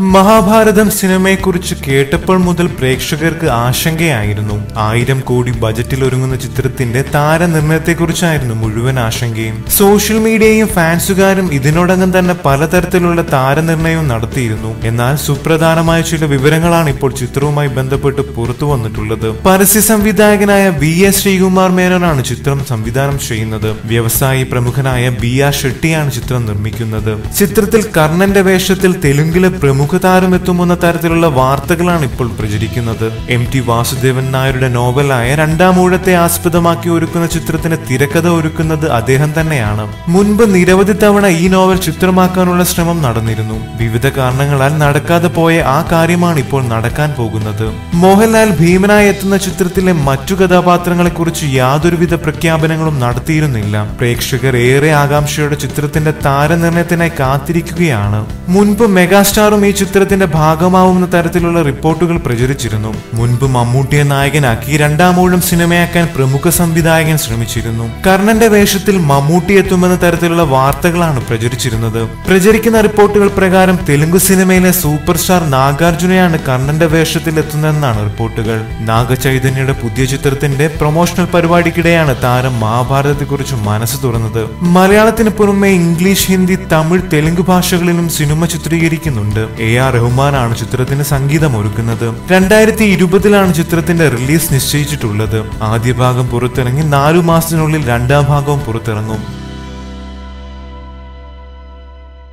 മഹാഭാരതം സിനിമയെക്കുറിച്ച് കേട്ടപ്പോൾ മുതൽ പ്രേക്ഷകർക്ക് ആശങ്കയായിരുന്നു. ആയിരം കോടി ബജറ്റിൽ ഒരുങ്ങുന്ന ചിത്രത്തിന്റെ താരനിർണയത്തെക്കുറിച്ചായിരുന്നു മുഴുവൻ ആശങ്കയും. സോഷ്യൽ മീഡിയയും ഫാൻസുകാരും ഇതിനോടകം തന്നെ പലതരത്തിലുള്ള താരനിർണയവും നടത്തിയിരുന്നു. എന്നാൽ സുപ്രധാനമായ ചില വിവരങ്ങളാണ് ഇപ്പോൾ ചിത്രവുമായി ബന്ധപ്പെട്ട് പുറത്തു വന്നിട്ടുള്ളത്. പരസ്യ സംവിധായകനായ വി എസ് ശ്രീകുമാർ മേനോനാണ് ചിത്രം സംവിധാനം ചെയ്യുന്നത്. വ്യവസായി പ്രമുഖനായ ബി ആർ ഷെട്ടിയാണ് ചിത്രം നിർമ്മിക്കുന്നത്. ചിത്രത്തിൽ കർണന്റെ വേഷത്തിൽ തെലുങ്കിലെ പ്രമുഖ താരം എത്തുമെന്ന തരത്തിലുള്ള വാർത്തകളാണ് ഇപ്പോൾ പ്രചരിക്കുന്നത്. എം ടി വാസുദേവൻ നായരുടെ നോവലായ രണ്ടാം ഊഴത്തെ ആസ്പദമാക്കി ഒരുക്കുന്ന ചിത്രത്തിന് തിരക്കഥ ഒരുക്കുന്നത് അദ്ദേഹം തന്നെയാണ്. മുൻപ് നിരവധി തവണ ഈ നോവൽ ചിത്രമാക്കാനുള്ള ശ്രമം നടന്നിരുന്നു. വിവിധ കാരണങ്ങളാൽ നടക്കാതെ പോയ ആ കാര്യമാണ് ഇപ്പോൾ നടക്കാൻ പോകുന്നത്. മോഹൻലാൽ ഭീമനായി എത്തുന്ന ചിത്രത്തിലെ മറ്റു കഥാപാത്രങ്ങളെ കുറിച്ച് യാതൊരുവിധ പ്രഖ്യാപനങ്ങളും നടത്തിയിരുന്നില്ല. പ്രേക്ഷകർ ഏറെ ആകാംക്ഷയോടെ ചിത്രത്തിന്റെ താരനിർണയത്തിനായി കാത്തിരിക്കുകയാണ്. മുൻപ് മെഗാസ്റ്റാറും ഈ ചിത്രത്തിന്റെ ഭാഗമാവുന്ന തരത്തിലുള്ള റിപ്പോർട്ടുകൾ പ്രചരിച്ചിരുന്നു. മുൻപ് മമ്മൂട്ടിയെ നായകനാക്കി രണ്ടാമൂഴം സിനിമയാക്കാൻ പ്രമുഖ സംവിധായകൻ ശ്രമിച്ചിരുന്നു. കർണന്റെ വേഷത്തിൽ മമ്മൂട്ടി എത്തുമെന്ന തരത്തിലുള്ള വാർത്തകളാണ് പ്രചരിച്ചിരുന്നത്. പ്രചരിക്കുന്ന റിപ്പോർട്ടുകൾ പ്രകാരം തെലുങ്ക് സിനിമയിലെ സൂപ്പർ സ്റ്റാർ നാഗാർജുനയാണ് കർണന്റെ വേഷത്തിൽ എത്തുന്നതെന്നാണ് റിപ്പോർട്ടുകൾ. നാഗചൈതന്യയുടെ പുതിയ ചിത്രത്തിന്റെ പ്രൊമോഷണൽ പരിപാടിക്കിടെയാണ് താരം മഹാഭാരതത്തെക്കുറിച്ച് മനസ്സ് തുറന്നത്. മലയാളത്തിന് പുറമെ ഇംഗ്ലീഷ് ഹിന്ദി തമിഴ് തെലുങ്ക് ഭാഷകളിലും സിനിമ ചിത്രീകരിക്കുന്നുണ്ട്. എ ആർ റഹ്മാനാണ് ചിത്രത്തിന് സംഗീതം ഒരുക്കുന്നത്. രണ്ടായിരത്തി ഇരുപതിലാണ് ചിത്രത്തിന്റെ റിലീസ് നിശ്ചയിച്ചിട്ടുള്ളത്. ആദ്യ ഭാഗം പുറത്തിറങ്ങി നാലു മാസത്തിനുള്ളിൽ രണ്ടാം ഭാഗവും പുറത്തിറങ്ങും.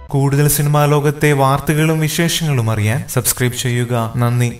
കൂടുതൽ സിനിമാ ലോകത്തെ വാർത്തകളും വിശേഷങ്ങളും അറിയാൻ സബ്സ്ക്രൈബ് ചെയ്യുക. നന്ദി.